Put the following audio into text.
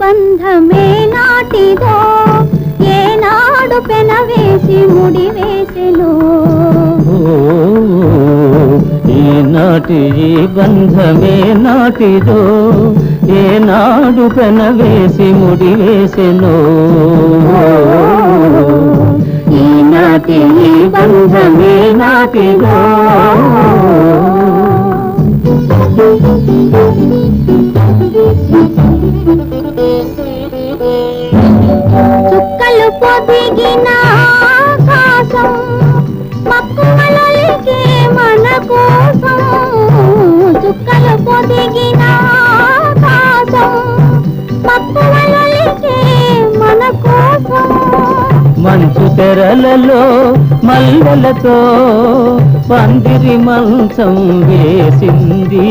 బంధమే నాటిదో? ఏనాడు పెనవేసి ముడి వేసెను ఈనాటి ఈ బంధమే నాటిదో? ఏనాడు పెనవేసి ముడి వేసెను ఈనాటి ఈ బంధమే నాటిదో? చుక్కలు పొదిగిన ఆకాశం మక్కువలొలికే మన కోసం. చుక్కలు పొదిగిన ఆకాశం మక్కువలొలికే మన కోసం. మంచు తెరలలో మల్లెలతో పందిరి మంచం వేసింది.